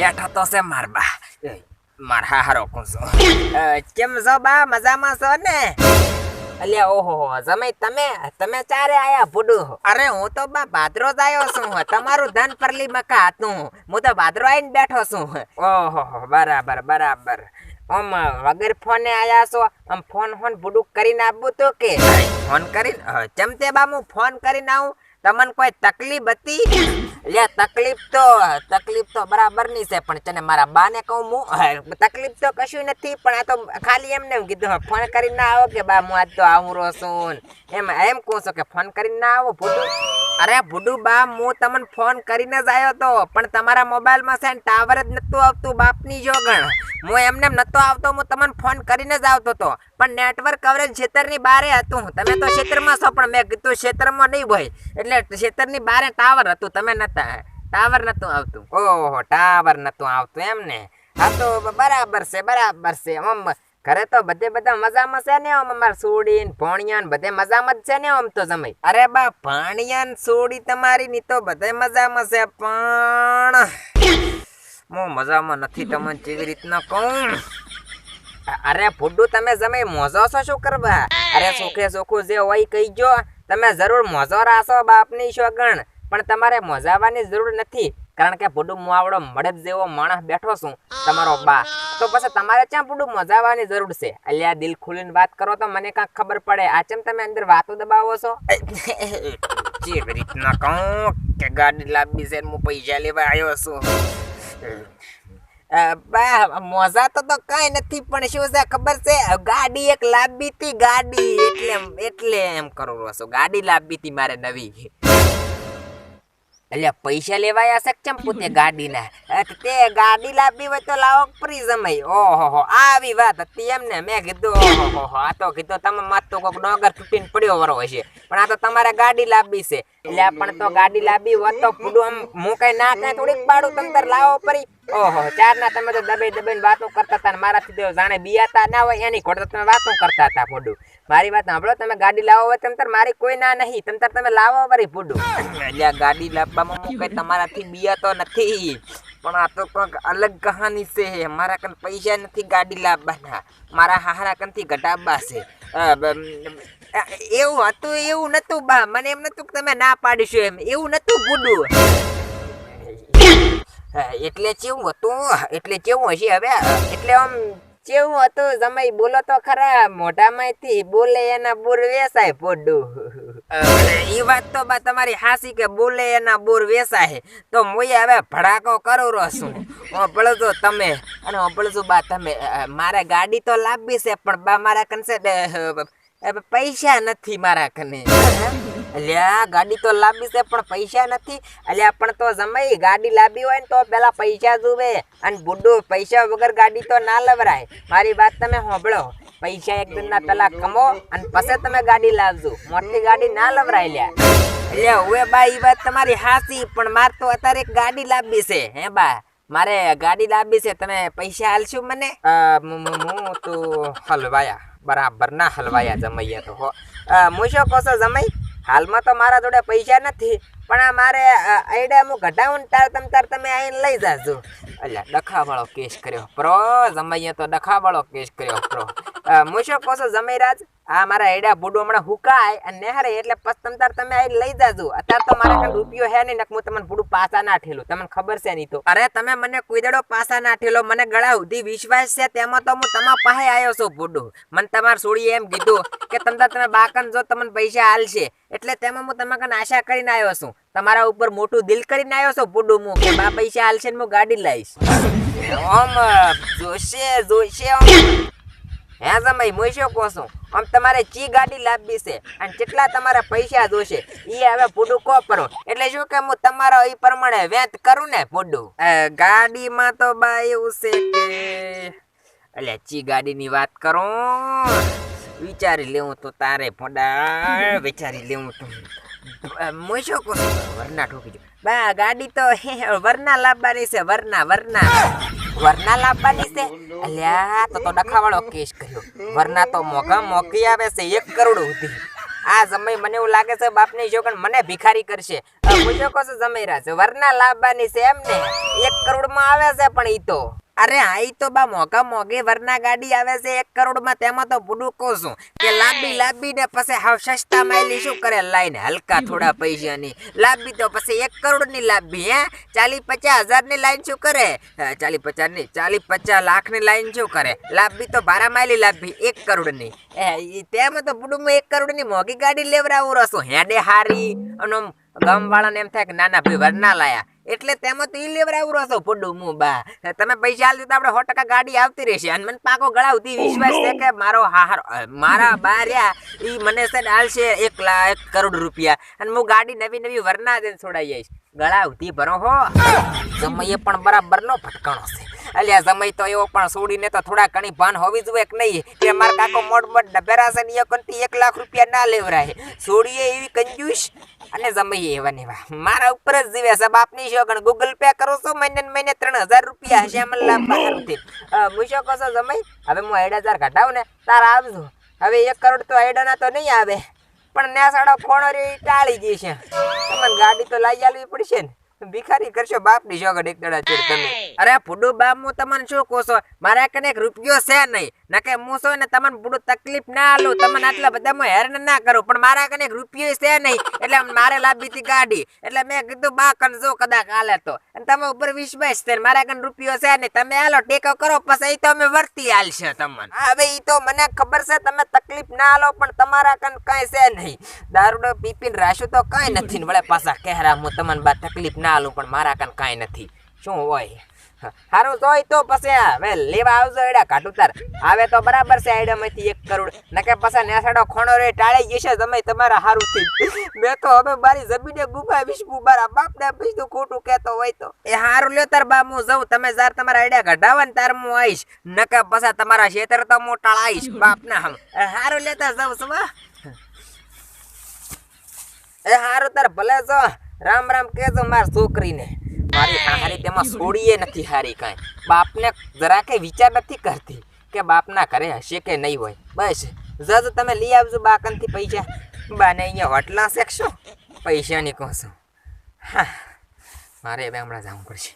બેઠો તો છે માર બા. એ, માર હારો કુંસો કેમ છો બા? મજામાં છો ને? અલ્યા ઓહો જમાઈ તમે? તમે ચારે આયા ભૂડું અરે હું તો બા ભાદરો જ આવ્યો છું તમારું ધન પરલી મકા હતું હું. તો ભાદરો આવીને બેઠો છું ઓહો બરાબર બરાબર. આમ વગર ફોને આયા છો? આમ ફોન ફોન બુડુક કરીને આપવું તો કે? ફોન કરીને? ચમતે ચમ બા હું ફોન કરીને આવું? તમને કોઈ તકલીફ હતી? લે, તકલીફ તો તકલીફ તો બરાબરની છે, પણ તને મારા બાને કહું હું તકલીફ તો કશું નથી, પણ આ તો ખાલી એમને એમ કીધું ફોન કરીને ના આવો કે બા, હું આજ તો આવું રહું છું. એમ એમ કહું છું કે, ફોન કરીને ના આવો, ભૂડું. અરે ભૂડુ બા, હું તમને ફોન કરીને જ આવ્યો તો, પણ તમારા મોબાઈલમાં છે ને ટાવર જ નહોતું આવતું બાપની જોગણ. હું એમને નહોતો આવતો, હું તમને ફોન કરીને જ આવતો હતો પણ નેટવર્ક કવરેજ ક્ષેત્રની બારે હતું. તમે તો ક્ષેત્રમાં છો, પણ મેં કીધું ક્ષેત્રમાં નહીં હોય. એટલે ક્ષેત્રની બારે ટાવર હતું, તમે નહોતા. ટાવર નહોતું આવતું. ઓહો, ટાવર નહોતું આવતું એમ ને? હા તો બરાબર છે બરાબર છે. આમ ઘરે તો બધે બધા મજામાં છે ને આમ અમાર સુડી ને ભોણિયા ને બધે મજામાં જ છે ને આમ તો જમાઈ. અરે બા ભાણિયા ને સુડી તમારી ની તો બધે મજામાં છે, પણ હું મજામાં નથી તમને કેવી રીતના કહું. અરે ફુડ્ડુ તમે જમે મોજો છો શું કરવા? અરે સુખે સુખું જે હોય કહી જો તમે જરૂર મોજો રાસો બાપની શોગણ. પણ તમારે મોજાવાની જરૂર નથી. કારણ કે હું આવડો મળદ જેવો માણસ બેઠો છું તમારો બા. તો પછી તમારે ક્યાં ફુડ્ડુ મોજાવાની જરૂર છે? અલ્યા દિલ ખુલીને વાત કરો તો મને કાંઈક ખબર પડે. આ ચેમ તમે અંદર વાતો દબાવો છો? જેવી રીતના કહું કે ગાડી લાંબી છે હું પૈસા લેવા આવ્યો છું. બા મોજા તો તો કઈ નથી પણ શું છે ખબર છે? ગાડી એક લાંબી હતી ગાડી એટલે એટલે એમ કરું છું. ગાડી લાંબી હતી મારે નવી. એટલે પૈસા લેવાયા છે કેમ પોતે ગાડીના? તે ગાડી લાવી હોય તો લાવો ફ્રી સમય ઓહો આવી વાત હતી એમ ને મેં કીધું, ઓહો આ તો કીધું, તમે તો કોક ડોગર તૂટીને પડ્યો વરો હશે. પણ આ તો તમારે ગાડી લાવી છે. એટલે પણ તો ગાડી લાવી હોત તો પૂડું આમ મુકાઈ ના કઈ થોડીક પાડું તમ લાવો પરી. ઓહો ચાર ના તમે તો દબાઈ દબાઈને વાતો કરતા હતા મારાથી તો જાણે બિયાતા ના હોય એની ખોટ તમે વાતો કરતા હતા ફોડું. મારી વાત સાંભળો તમે ગાડી લાવો હોય તમ મારી કોઈ ના નહીં તમ તમે લાવો વરી ફોડું. એટલે ગાડી લાવવામાં હું કઈ તમારાથી બિયાતો નથી પણ આ તો કંઈક અલગ કહાની છે મારા કન પૈસા નથી ગાડી લાવવાના મારા હારા કનથી ઘટાબા છે. એવું હતું એવું નતું બા મને એમ નતું કે તમે ના પાડીશું એમ એવું નતું હા, એટલે કેવું હતું? એટલે કેવું હશે હવે? એટલે આમ કેવું હતું? જમાઈ બોલો તો ખરા, મોઢામાંથી બોલે એના બોર વેસાય પોડું એ વાત તો બા તમારી હાસી કે બોલે એના બોર વેસાય. તો મુએ હવે ભડાકો કરું રહો છું. હોંભળજો તમે, અને હોંભળજો બા તમે. મારે ગાડી તો લાવવી છે, પણ બા મારા કનસે પૈસા નથી મારા કને. અલ્યા, ગાડી તો લાંબી છે, પણ પૈસા નથી. અલ્યા, પણ તો જમાઈ, ગાડી લાંબી હોય ને તો પેલા પૈસા જુએ અને બુડ્ડું પૈસા વગર ગાડી તો ના લવરાય. મારી વાત તમે સાંભળો. પૈસા એક દિનના પેલા કમો અને પછી તમે ગાડી લાવજો. મોટી ગાડી ના લવરાય લ્યા એટલે હવે બા એ વાત તમારી હાસી પણ મારે તો અત્યારે એક ગાડી લાંબી છે, હે બા? મારે ગાડી લાંબી છે, તમે પૈસા હાલશો મને? હું તો હલવાયા. બરાબર ના હલવાયા જમૈયા તો, હો. મુશો કોસો જમાઈ? હાલમાં તો મારા જોડે પૈસા નથી, પણ આ મારે આઈડિયા હું ઘટાવું તાર તમ, તાર તમે આવીને લઈ જાજો. અલ્યા, ડખાવાળો કેસ કર્યો. પ્રો, જમાઈએ તો ડખાવાળો કેસ કર્યો પ્રો. મૂશો કહો છું જમાઈરાજ આ મારા એડા બોડો હમણાં હુકાય અને નેહરે એટલે પછી તમ તાર તમે આવીને લઈ જાજો. અત્યારે તો મારા કઈ રૂપિયો હે નહીં હું તમને બુડું પાસા ના ઠેલું. તમને ખબર છે નહીં તો. અરે, તમે મને કુદડો પાસા ના ઠેલો. મને ગળા સુધી વિશ્વાસ છે, તેમાં તો હું તમારા પાસે આવ્યો છું બુડું. મને તમાર સોળીએ એમ કીધું કે તમ તાર તમે બાકન જો, તમને પૈસા હાલશે એટલે તેમાં હું તમારા કને આશા કરીને આવ્યો છું. તમારા ઉપર મોટું દિલ કરીને આવ્યો છું બુડું હું, કે બા પૈસા હાલશે ને હું ગાડી લાવીશ ઓમ, જોશે જોશે ઓમ. હે જમાઈ હું શું આમ તમારે ચી ગાડી લાવવી છે અને કેટલા તમારા પૈસા જોશે એ હવે પૂડું કો કરો એટલે શું કે હું તમારો એ પ્રમાણે વેત કરું ને પૂડું ગાડીમાં તો બા એવું છે કે, એટલે ચી ગાડીની વાત કરું. વિચારી લેવું તો તારે ફોડા વિચારી લેવું તો. હું શું કહું વરના ઠોકી બા, ગાડી તો વરના લાવવાની છે, વરના વરના. વરના લાવવાની છે. અલ્યા, તો તો ડખાવાળો કેસ કર્યો. વરના તો મોઘા મોઘી આવે છે, એક કરોડ સુધી. આ સમય મને એવું લાગે છે, બાપની જોગણ મને ભિખારી કરશે. પૂછો કહો છો રહ્યા છે વરના લાવવાની છે એમ ને એક કરોડમાં આવે છે પણ ઈ તો. અરે હા ઈ તો બા મોગા મોગે વરના ગાડી આવે છે એક કરોડમાં તેમાં તો બુડું કો છું. કે લાંબી લાંબી ને પછી હાવ સસ્તા માયલી શું કરે? લાઈન હલકા થોડા પૈસાની. લાંબી તો પછી એક કરોડની લાંબી હે? ચાલી પચાસ હજારની લાઈન શું કરે? ચાલી પચાસની ચાલી પચાસ લાખની લાઈન શું કરે? લાંબી તો બારા માયલી લાંબી એક કરોડની. એ તેમાં તો બુડુમાં એક કરોડની મોગી ગાડી લેવડાવું રસો. હેડે હારી અને ગામવાળાને એમ થાય કે નાના ભાઈ વરના લાયા. એટલે તેમાં તો ઈ લેવડાવું છો પુડું મુ બા. તમે પૈસા આલજો તો આપણે સો ટકા ગાડી આવતી રહેશે. અને મને પાકો ગળાવતી વિશ્વાસ છે કે મારો હાર મારા બા રહ્યા ઈ મને છે આલશે એક લાખ એક કરોડ રૂપિયા. અને હું ગાડી નવી નવી વરના દઈને છોડાઈ જઈશ ગળાવતી ભરો હો. સમયે પણ બરાબર નો ફટકાણો છે. અલ્યા, સમય તો એવો પણ છોડીને તો થોડા ઘણી ભાન હોવી જોઈએ કે નહીં? કે મારા કાકો મોટ મોટ ડબેરા છે ને કંટી એક લાખ રૂપિયા ના લેવરાય. છોડીએ એવી કંજૂસ અને સમયે એવા ને એવા. મારા ઉપર જ જીવે છે બાપની શોગણ. ગૂગલ પે કરો છો, મહિને મહિને ત્રણ હજાર રૂપિયા હશે મને લાભ હું શું કહો છો જમાઈ હવે હું અઢ હજાર ઘટાવું ને, તાર આવજો. હવે એક કરોડ તો અઢાના તો નહીં આવે. પણ ને સાડો ખોણો રે ટાળી ટાળી જશે તમને ગાડી તો લાવી આલવી પડશે ને. ભિખારી કરશો બાપની શોગડ એક દડા તમે. અરે પુડુ બા હું તમને શું કહું છો? મારા કને એક રૂપિયો છે નહીં. નકે હું છો ને તમને પૂરું તકલીફ ના આલું. તમને આટલા બધા હું હેરાન ના કરું. પણ મારા કને એક રૂપિયો છે નહીં. એટલે મારે લાવી હતી ગાડી. એટલે મેં કીધું, બા, કન જો કદાચ હાલે તો. અને તમે ઉપર વિશ્વાસ છે મારા કને રૂપિયો છે નહીં. તમે હાલો ટેકો કરો, પછી તો અમે વર્તી હાલશે તમને. હવે એ તો મને ખબર છે, તમે તકલીફ ના આલો, પણ તમારા કન કાંઈ છે નહીં. દારૂડો પીપીને રાશું તો કાંઈ નથી ને વળે પાછા કહેરા, હું તમને બા તકલીફ ના આલું, પણ મારા કન કાંઈ નથી. શું હોય? હારું જોઈ તો પછી હવે લેવા આવજો એડા કાઢું આવે તો બરાબર છે આઈડામાંથી એક કરોડ. નકે પછી નેસાડો ખોણો રે, ટાળી જશે તમે તમારા હારું થઈ મેં તો હવે મારી જમીને ગુમાવીશ, હું મારા બાપને પીછું ખોટું કહેતો હોય તો. એ હારું, લ્યો તાર બા, હું જઉં. તમે જાર તમારા આઈડિયા કઢાવા ને તાર હું આવીશ. નકે પછી તમારા ખેતર તો હું ટાળાઈશ, બાપના હમ. હારું લેતા જાઉં છું એ હારું, તાર ભલે જો, રામ રામ કેજો માર છોકરીને. મારી હારી તેમાં છોડીએ નથી હારી કાંઈ. બાપને જરા કે વિચાર નથી કરતી કે બાપના ઘરે હશે કે નહીં હોય. બસ. જજ તમે લઈ આવજો બાકનથી પૈસા. બાને અહીંયા વટલા શેકશો? પૈસાની કહો છો હા. મારે હવે હમણાં જવું પડશે.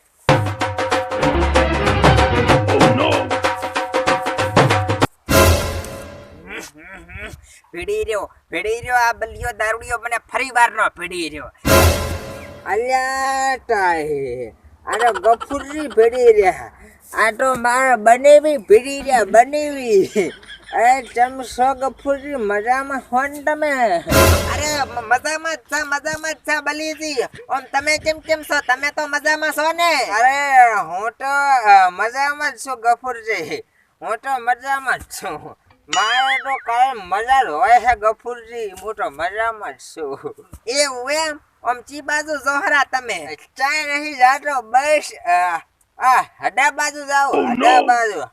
પીડી રહ્યો પીડી રહ્યો આ બલિયો દારૂડિયો મને ફરી વાર નો પીડી રહ્યો. અલ્યા આનો ગફુરી ભેડી રહ્યા. આ તો મારા બનેવી ભેડી રહ્યા, બનેવી. અરે ચમ સો ગફુરી મજામાં હો ને તમે? અરે મજામાં જ છે, મજામાં જ છે, બલીજી. ઓમ તમે કેમ કેમ છો? તમે તો મજામાં છો ને? અરે, હું તો મજામાં જ છું ગફુરજી. હું તો મજામાં જ છું. મારે તો કાંઈ મજા હોય છે ગફુરજી. હું તો મજામાં જ છું. એવું એમ? આમ ચી બાજુ જોહરા તમે. ચાય નહીં જાતો બસ. આ હડા બાજુ જાઓ હડા બાજુ.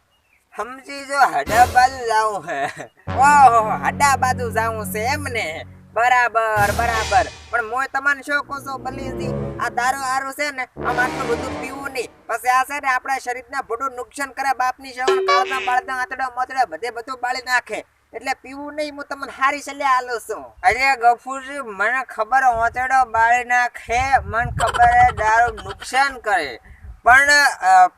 સમજી જો હડા બાજુ જાવું હે. ઓહો હડા બાજુ જાવું છે એમ ને. બરાબર બરાબર. પણ મોય તમને શું કહો છો બલીજી? આ દારૂ હારું છે ને આમ આટલું બધું પીવું નહીં. પછી આ છે ને આપણા શરીરને બધું નુકસાન કરે બાપની જવાન કાળના બાળના આતડા મોતડા બધે બધું બાળી નાખે. એટલે પીવું નહીં, હું તમને હારી સલાહ આલો છું. અરે ગફુરજી, મને ખબર ઓતડો બાળી નાખે, મને ખબર દારૂ નુકસાન કરે. પણ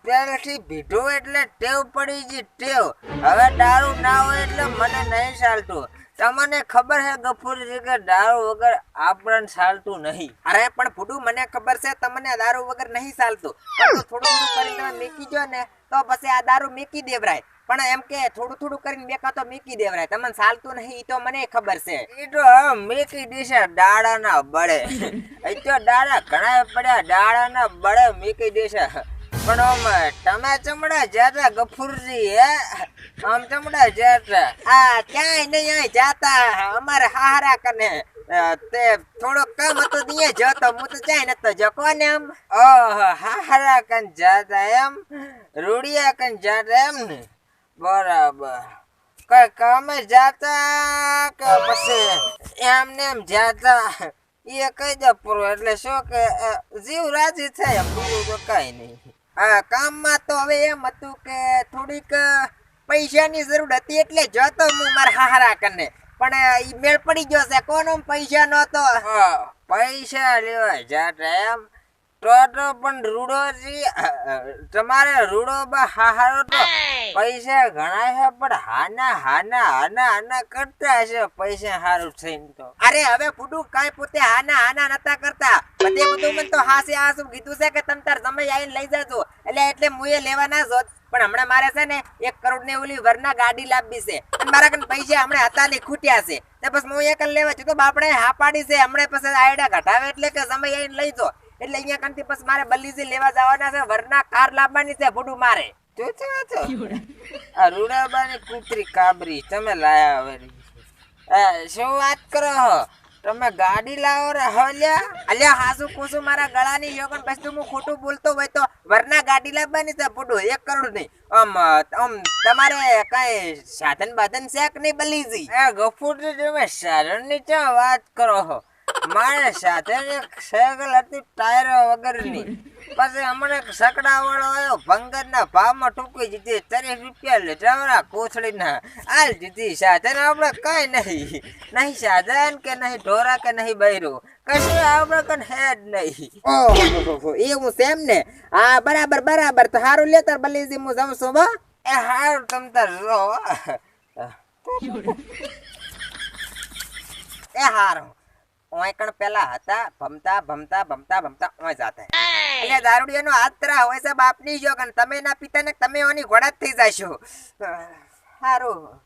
પહેલેથી પીધું એટલે ટેવ પડી ગઈ ટેવ. હવે દારૂ ના હોય એટલે મને નહીં ચાલતું. તમને ખબર છે ગફુરજી કે દારૂ વગર આપણને ચાલતું નહીં. અરે, પણ ફૂડું મને ખબર છે, તમને દારૂ વગર નહીં ચાલતું. પણ થોડું થોડું કરીને તમે મીકી જો ને. તો પછી આ દારૂ મીકી દેવરાય. પણ એમ કે થોડું થોડું કરીને મેકા તો મીકી દેવરાય. તમને ચાલતું નહીં ઈ તો મને ખબર છે. ઈ તો મેકી દેશે દાડાના બળે. ઈ તો દાડા ઘણા પડ્યા દાડાના બળે મીકી દેશે. પણ આમ તમે ચમડા જાતા ગફુરજી હે? આમ ચમડા જાતા. આ ક્યાંય નહીં જાતા અમારે હારા કને. તે થોડોક કામ હતો દીએ જતો હું તો ને નતો જો કોને એમ. ઓહો હારા કન જાતા એમ. રૂડિયા કન જાતા એમ ને? બરાબર. કઈ કામે જાતા કે પછી એમને એમ જાતા? એ કહી દે પૂરો એટલે શું કે જીવ રાજી થાય એમ બીજું તો કઈ નહીં. આ કામમાં તો હવે એમ હતું કે થોડીક પૈસાની જરૂર હતી એટલે જતો હું મારા હારા કને. પણ ઈ મેળ પડી ગયો છે. કોનો પૈસા નતો પૈસા લેવા જાત એમ. તો તો પણ રૂડો જી તમારે રૂડો બા હારો તો પૈસા ઘણા છે પણ હાના હાના હાના હાના કરતા હશે પૈસા હારું થઈને તો. અરે હવે ફૂટું કાઈ પોતે હાના હાના નતા કરતા. બધે બધું મને તો હાસે હાસું કીધું છે કે તમ તાર સમય આવીને લઈ જજો. એટલે એટલે મુએ લેવા ના જોત. પણ હમણાં મારે છે ને એક કરોડની ઓલી વરના ગાડી લાવવી છે. અને મારા કન પૈસા હમણાં હતા ને ખૂટ્યા છે. તે બસ હું એક લેવા છું તો બાપડે હા પાડી છે. હમણાં પછી આયડા ઘટાવે એટલે કે સમય આવીને લઈ જો. એટલે અહીંયા કંથી પછી મારે બલીજી લેવા જવાના છે, વરના કાર લાવવાની છે, ભૂડું મારે. જો છે આ રૂડાબાની કૂતરી કાબરી, તમે લાયા હવે. શું વાત કરો હો? તમે ગાડી લાવો રે હલ્યા અલ્યા, હાસુ કુસુ મારા ગળાની યોગન પછી તું હું ખોટું બોલતો હોય તો વરના ગાડી લાવવાની છે ફૂટું એક કરોડ નહીં. આમ આમ, તમારે કઈ સાધન બાધન છે કે નહીં બલીજી? એ ગફુર તમે સાધનની ચા વાત કરો છો મારે સાધન એક સાયકલ હતી ટાયર વગરની. પછી હમણાં સકડા વાળો આવ્યો ભંગર ના ભાવમાં ટૂંકી જીતી ત્રીસ રૂપિયા લીધા કોથળી ના હાલ દીધી સાધન આપણે કઈ નહીં. નહીં સાધન કે નહીં ઢોરા કે નહીં બૈરું. કશું આપણે કન હેડ નહીં. ઓહો, એવું છે ને? હા, બરાબર બરાબર. તો સારું લે તાર બલીજી, હું જાઉં છું એ હારું, તમ તાર રો એ હારું. ઓય કણ પેલા હતા, ભમતા ભમતા ભમતા ભમતા, ઓય જાતા. એટલે દારૂડિયાનો હાથ હોય છે બાપની જો કણ તમે ના પિતાને, તમે ઓની ઘોડા થઈ જશો હારું.